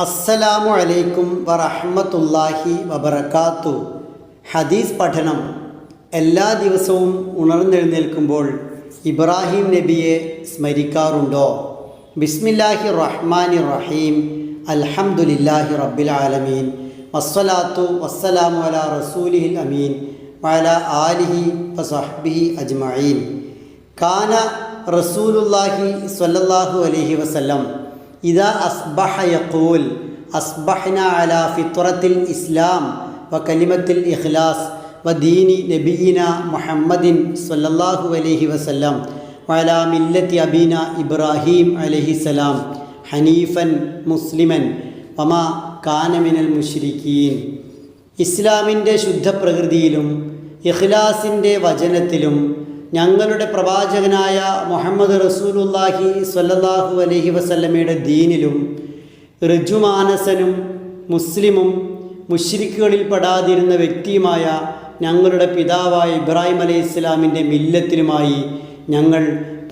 അസ്സലാമു അലൈക്കും വറഹ്മത്തുള്ളാഹി വബർക്കാത്തു ഹദീസ് പഠനം എല്ലാ ദിവസവും ഉണർന്നെഴുന്നേൽക്കുമ്പോൾ ഇബ്രാഹിം നബിയെ സ്മരിക്കാറുണ്ടോ? ബിസ്മില്ലാഹി റഹ്മാനി റഹീം അൽഹംദുലില്ലാഹി റബ്ബിൽ ആലമീൻ. വസ്സലാത്തു വസ്സലാമു അലാ റസൂലിഹിൽ അമീൻ. വല ആലിഹി വസഹ്ബിഹി അജ്മഈൻ. കാന റസൂലുല്ലാഹി സ്വല്ലല്ലാഹു അലൈഹി വസല്ലം. ഇതാ അസ്ബഹ യഖൂൽ അസ്ബഹ്ന അലാ ഫിത്രത്തിൽ ഇസ്ലാം വ കലിമത്തിൽ ഇഖ്ലാസ് വ ദീനി നബിയിന മുഹമ്മദിൻ സ്വല്ലല്ലാഹു അലൈഹി വസല്ലം വഅലാ മില്ലത്തി അബീന ഇബ്രാഹിം അലൈഹിസലാം ഹനീഫൻ മുസ്ലിമൻ വമ കാനമിനൽ മുഷ്രിഖീൻ ഇസ്ലാമിന്റെ ശുദ്ധപ്രകൃതിയിലും ഇഖ്ലാസിന്റെ വചനത്തിലും ഞങ്ങളുടെ പ്രവാചകനായ മുഹമ്മദ് റസൂലുല്ലാഹി സ്വല്ലല്ലാഹു അലഹി വസല്ലമയുടെ ദീനിലും ഋജുമാനസനും മുസ്ലിമും മുഷ്രിക്കുകളിൽ പെടാതിരുന്ന വ്യക്തിയുമായ ഞങ്ങളുടെ പിതാവായ ഇബ്രാഹിം അലൈഹി ഇസ്ലാമിന്റെ മില്ലത്തിലുമായി ഞങ്ങൾ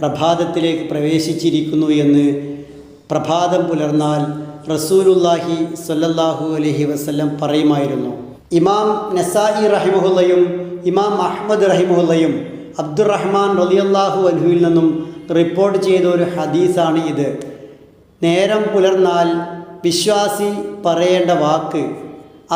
പ്രഭാതത്തിലേക്ക് പ്രവേശിച്ചിരിക്കുന്നു എന്ന് പ്രഭാതം പുലർന്നാൽ റസൂലുല്ലാഹി സ്വല്ലല്ലാഹു അലഹി വസല്ലം പറയുമായിരുന്നു. ഇമാം നസായി റഹിമുഹുല്ലയും ഇമാം അഹമ്മദ് റഹിമുഹുല്ലയും അബ്ദുറഹ്മാൻ റലിയല്ലാഹു അൻഹുവിൽ നിന്നും റിപ്പോർട്ട് ചെയ്ത ഒരു ഹദീസാണ് ഇത്. നേരം പുലർന്നാൽ വിശ്വാസി പറയേണ്ട വാക്ക്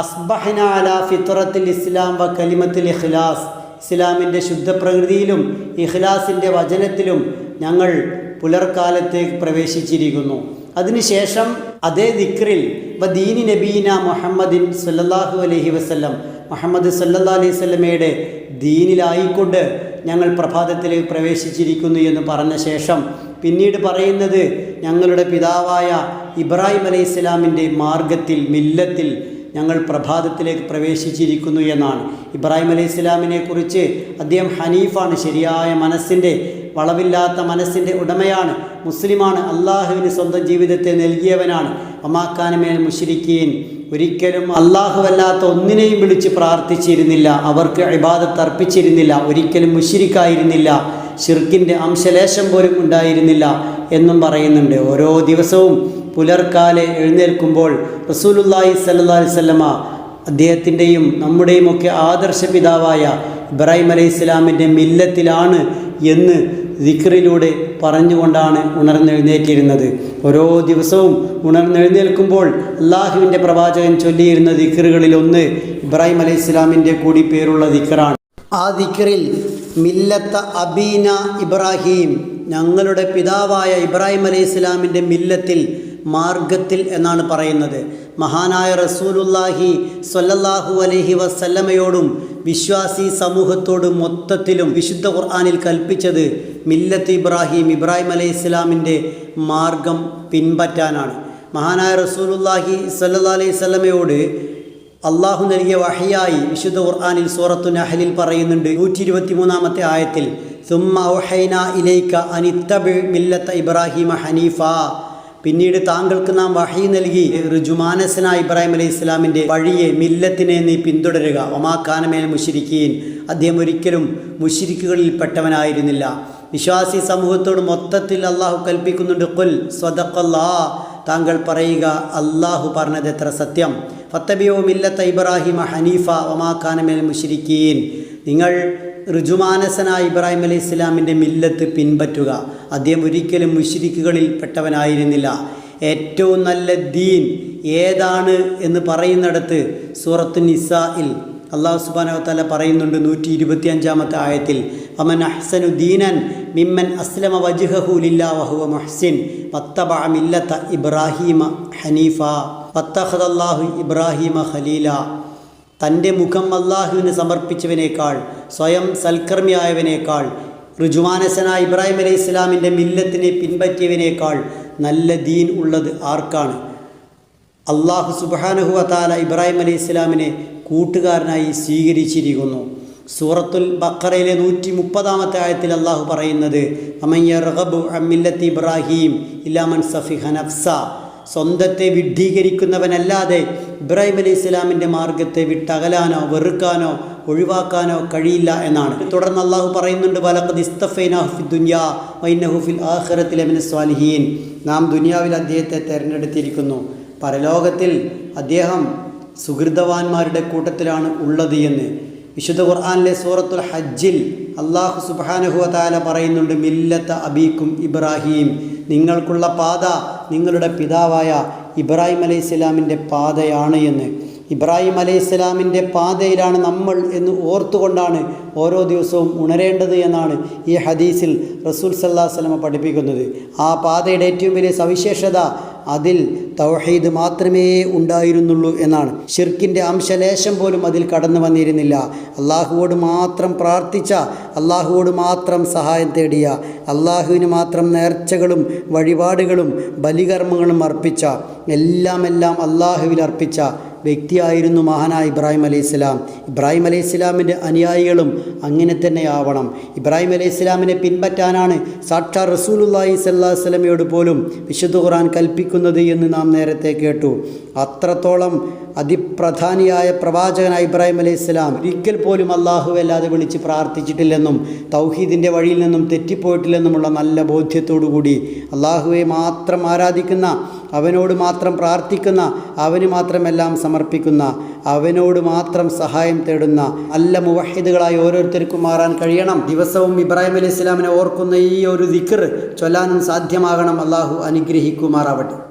അസ്ബഹന അല ഫിത്രത്തിൽ ഇസ്ലാം വ കലിമത്തിൽ ഇഖ്ലാസ്. ഇസ്ലാമിന്റെ ശുദ്ധപ്രകൃതിയിലും ഇഖ്ലാസിന്റെ വചനത്തിലും ഞങ്ങൾ പുലർക്കാലത്തേക്ക് പ്രവേശിച്ചിരിക്കുന്നു. അതിനുശേഷം അതേ ദിക്റിൽ വ ദീനി നബീന മുഹമ്മദിൻ സല്ലാഹു അലഹി വസ്ലം മുഹമ്മദ് സല്ലാ അലൈഹി വസല്ലമയുടെ ദീനിലായിക്കൊണ്ട് ഞങ്ങൾ പ്രഭാതത്തിലേക്ക് പ്രവേശിച്ചിരിക്കുന്നു എന്ന് പറഞ്ഞ ശേഷം പിന്നീട് പറയുന്നത് ഞങ്ങളുടെ പിതാവായ ഇബ്രാഹിം അലൈഹി ഇസ്ലാമിന്റെ മാർഗത്തിൽ മില്ലത്തിൽ ഞങ്ങൾ പ്രഭാതത്തിലേക്ക് പ്രവേശിച്ചിരിക്കുന്നു എന്നാണ്. ഇബ്രാഹിം അലൈഹി ഇസ്ലാമിനെ കുറിച്ച് അദ്ദേഹം ഹനീഫാണ് ശരിയായ മനസ്സിന്റെ വളവില്ലാത്ത മനസ്സിന്റെ ഉടമയാണ്. മുസ്ലിമാണ് അള്ളാഹുവിന് സ്വന്തം ജീവിതത്തെ നൽകിയവനാണ്. അമാക്കാനമേൽ മുഷിരിക്കീൻ ഒരിക്കലും അള്ളാഹുവല്ലാത്ത ഒന്നിനെയും വിളിച്ച് പ്രാർത്ഥിച്ചിരുന്നില്ല അവർക്ക് ഇബാദത്ത് അർപ്പിച്ചിരുന്നില്ല ഒരിക്കലും മുഷിരിക്കായിരുന്നില്ല ഷിർക്കിന്റെ അംശലേശം പോലും ഉണ്ടായിരുന്നില്ല എന്നും പറയുന്നുണ്ട്. ഓരോ ദിവസവും പുലർക്കാലെ എഴുന്നേൽക്കുമ്പോൾ റസൂലുല്ലാഹി സല്ലാ വല്ലമ അദ്ദേഹത്തിന്റെയും നമ്മുടെയും ഒക്കെ ആദർശ പിതാവായ ഇബ്രാഹിം അലൈഹി ഇസ്ലാമിന്റെ മില്ലത്തിലാണ് എന്ന് ദിക്റിലൂടെ പറഞ്ഞുകൊണ്ടാണ് ഉണർന്നെഴുന്നേറ്റിരുന്നത്. ഓരോ ദിവസവും ഉണർന്നെഴുന്നേൽക്കുമ്പോൾ അള്ളാഹുവിന്റെ പ്രവാചകൻ ചൊല്ലിയിരുന്ന ദിക്റുകളിലൊന്ന് ഇബ്രാഹിം അലൈഹി ഇസ്ലാമിന്റെ കൂടി പേരുള്ള ദിക്റാണ്. ആ ദിക്റിൽ മില്ലത്ത അബീന ഇബ്രാഹിം ഞങ്ങളുടെ പിതാവായ ഇബ്രാഹിം അലൈഹി ഇസ്ലാമിന്റെ മില്ലത്തിൽ മാർഗത്തിൽ എന്നാണ് പറയുന്നത്. മഹാനായ റസൂലുല്ലാഹി സ്വല്ലല്ലാഹു അലഹി വസല്ലമയോടും വിശ്വാസി സമൂഹത്തോടും മൊത്തത്തിലും വിശുദ്ധ ഖുർആാനിൽ കൽപ്പിച്ചത് മില്ലത്ത് ഇബ്രാഹിം ഇബ്രാഹിം അലൈഹി ഇസ്ലാമിന്റെ മാർഗം പിൻപറ്റാനാണ്. മഹാനായ റസൂലുല്ലാഹി സല്ലാ അലൈഹി വസല്ലമയോട് അള്ളാഹു നൽകിയ വഹയായി വിശുദ്ധ ഖുർആാനിൽ സൂറത്തു നഹലിൽ പറയുന്നുണ്ട്. നൂറ്റി ഇരുപത്തി മൂന്നാമത്തെ ആയത്തിൽ സുമ്മ ഔഹൈന ഇലൈക്ക അനിത്തബിൾ മില്ലത്ത ഇബ്രാഹിമ ഹനീഫ പിന്നീട് താങ്കൾക്ക് നാം വഹി നൽകി ഋജുമാനസനായ ഇബ്രാഹിം അലൈഹി ഇസ്ലാമിന്റെ വഴിയെ മില്ലത്തിനെ നീ പിന്തുടരുക. ഒമാക്കാനമേൽ മുഷിരിക്കീൻ അദ്ദേഹം ഒരിക്കലും മുഷിരിക്കുകളിൽ പെട്ടവനായിരുന്നില്ല. വിശ്വാസി സമൂഹത്തോട് മൊത്തത്തിൽ അള്ളാഹു കൽപ്പിക്കുന്നുണ്ട്. കൊൽ സ്വതക്കൊല്ലാ താങ്കൾ പറയുക അള്ളാഹു പറഞ്ഞത് എത്ര സത്യം. ഫത്തബിയോ മില്ലത്ത ഇബ്രാഹിം ഹനീഫ ഒമാക്കാനമേൽ മുഷിരിക്കീൻ നിങ്ങൾ ഋജുമാനസനായ ഇബ്രാഹിം അലൈഹി ഇസ്ലാമിന്റെ മില്ലത്ത് പിൻപറ്റുക. അദ്ദേഹം ഒരിക്കലും മുഷിരിക്കുകളിൽ പെട്ടവനായിരുന്നില്ല. ഏറ്റവും നല്ല ദീൻ ഏതാണ് എന്ന് പറയുന്നിടത്ത് സൂറത്തു നിസായിൽ അള്ളാഹു സുബാനവത്തല തല പറയുന്നുണ്ട് നൂറ്റി ഇരുപത്തി അഞ്ചാമത്തെ ആയത്തിൽ അമൻ അഹ്സനു ദീനൻ മിമ്മൻ അസ്ലമ വജുഹു ലില്ലാ വഹുവ മുഹ്സിൻ വത്തബ മില്ലത്ത ഇബ്രാഹീമ ഹനീഫ വത്തഹദല്ലാഹു ഇബ്രാഹീമ ഖലീല. തന്റെ മുഖം അള്ളാഹുവിന് സമർപ്പിച്ചവനേക്കാൾ സ്വയം സൽക്കർമ്മിയായവനേക്കാൾ ഋജുമാനസനായ ഇബ്രാഹിം അലൈഹി ഇസ്ലാമിന്റെ മില്ലത്തിനെ പിൻപറ്റിയവനേക്കാൾ നല്ല ദീൻ ഉള്ളത് ആർക്കാണ്? അള്ളാഹു സുബാനഹു അതാല ഇബ്രാഹിം അലൈഹി ഇസ്ലാമിനെ കൂട്ടുകാരനായി സ്വീകരിച്ചിരിക്കുന്നു. സൂറത്തുൽ ബക്കറയിലെ നൂറ്റി മുപ്പതാമത്തെ ആയത്തിൽ അള്ളാഹു പറയുന്നത് അമയ്യ റഹബു അമില്ലത്ത് ഇബ്രാഹിം ഇല്ലാമൻ സഫിഹ നഫ്സ. സ്വന്തത്തെ വിഡ്ഢീകരിക്കുന്നവനല്ലാതെ ഇബ്രാഹിം അലി ഇസ്ലാമിന്റെ മാർഗത്തെ വിട്ടകലാനോ വെറുക്കാനോ ഒഴിവാക്കാനോ കഴിയില്ല എന്നാണ്. തുടർന്ന് അള്ളാഹു പറയുന്നുണ്ട് വലഖദ് ഇസ്തഫൈനാഹുഫി ദുനിയാ വൈനഹുഫിൽ ആഖിറത്തിലെ സ്വാലിഹീൻ. നാം ദുനിയാവിൽ അദ്ദേഹത്തെ തിരഞ്ഞെടുത്തിരിക്കുന്നു. പരലോകത്തിൽ അദ്ദേഹം സുഹൃതവാന്മാരുടെ കൂട്ടത്തിലാണ് ഉള്ളത് എന്ന്. വിശുദ്ധ ഖുർആാനിലെ സൂറത്തുൽ ഹജ്ജിൽ അള്ളാഹു സുബാനഹുവ താല പറയുന്നുണ്ട് മില്ലത്ത അബീക്കും ഇബ്രാഹിം. നിങ്ങൾക്കുള്ള പാത നിങ്ങളുടെ പിതാവായ ഇബ്രാഹിം അലൈഹി സ്വലാമിന്റെ പാതയാണ് എന്ന്. ഇബ്രാഹിം അലൈഹി സ്വലാമിന്റെ പാതയിലാണ് നമ്മൾ എന്ന് ഓർത്തുകൊണ്ടാണ് ഓരോ ദിവസവും ഉണരേണ്ടത് എന്നാണ് ഈ ഹദീസിൽ റസൂൽ സല്ലാ സ്വലമ പഠിപ്പിക്കുന്നത്. ആ പാതയുടെ ഏറ്റവും വലിയ സവിശേഷത അതിൽ തൗഹീദ് മാത്രമേ ഉണ്ടായിരുന്നുള്ളൂ എന്നാണ്. ഷിർക്കിന്റെ അംശലേശം പോലും അതിൽ കടന്നു വന്നിരുന്നില്ല. അള്ളാഹുവോട് മാത്രം പ്രാർത്ഥിച്ച അള്ളാഹുവോട് മാത്രം സഹായം തേടിയ അള്ളാഹുവിന് മാത്രം നേർച്ചകളും വഴിപാടുകളും ബലികർമ്മങ്ങളും അർപ്പിച്ച എല്ലാം എല്ലാം അള്ളാഹുവിൽ അർപ്പിച്ച വ്യക്തിയായിരുന്നു മഹാനായ ഇബ്രാഹിം അലൈഹി സ്വലാം. ഇബ്രാഹിം അലൈഹി സ്വലാമിന്റെ അനുയായികളും അങ്ങനെ തന്നെ ആവണം. ഇബ്രാഹിം അലൈഹി സ്വലാമിനെ പിൻപറ്റാനാണ് സാക്ഷാ റസൂലുല്ലാഹി സല്ലാ സ്വലമയോട് പോലും വിശുദ്ധ ഖുർആൻ കൽപ്പിക്കുന്നത് എന്ന് നാം നേരത്തെ കേട്ടു. അത്രത്തോളം അതിപ്രധാനിയായ പ്രവാചകനായ ഇബ്രാഹിം അലൈഹി സ്വലാം ഒരിക്കൽ പോലും അള്ളാഹു അല്ലാതെ വിളിച്ച് പ്രാർത്ഥിച്ചിട്ടില്ലെന്നും തൗഹീദിന്റെ വഴിയിൽ നിന്നും തെറ്റിപ്പോയിട്ടില്ലെന്നുമുള്ള നല്ല ബോധ്യത്തോടു കൂടി അള്ളാഹുവെ മാത്രം ആരാധിക്കുന്ന അവനോട് മാത്രം പ്രാർത്ഥിക്കുന്ന അവന് മാത്രമെല്ലാം സമർപ്പിക്കുന്ന അവനോട് മാത്രം സഹായം തേടുന്ന നല്ല മുവഹിദുകളായി ഓരോരുത്തർക്കും മാറാൻ കഴിയണം. ദിവസവും ഇബ്രാഹിം അലൈഹി ഇസ്ലാമിനെ ഓർക്കുന്ന ഈ ഒരു ദിക്കർ ചൊല്ലാനും സാധ്യമാകണം. അള്ളാഹു അനുഗ്രഹിക്കുമാറാവട്ടെ.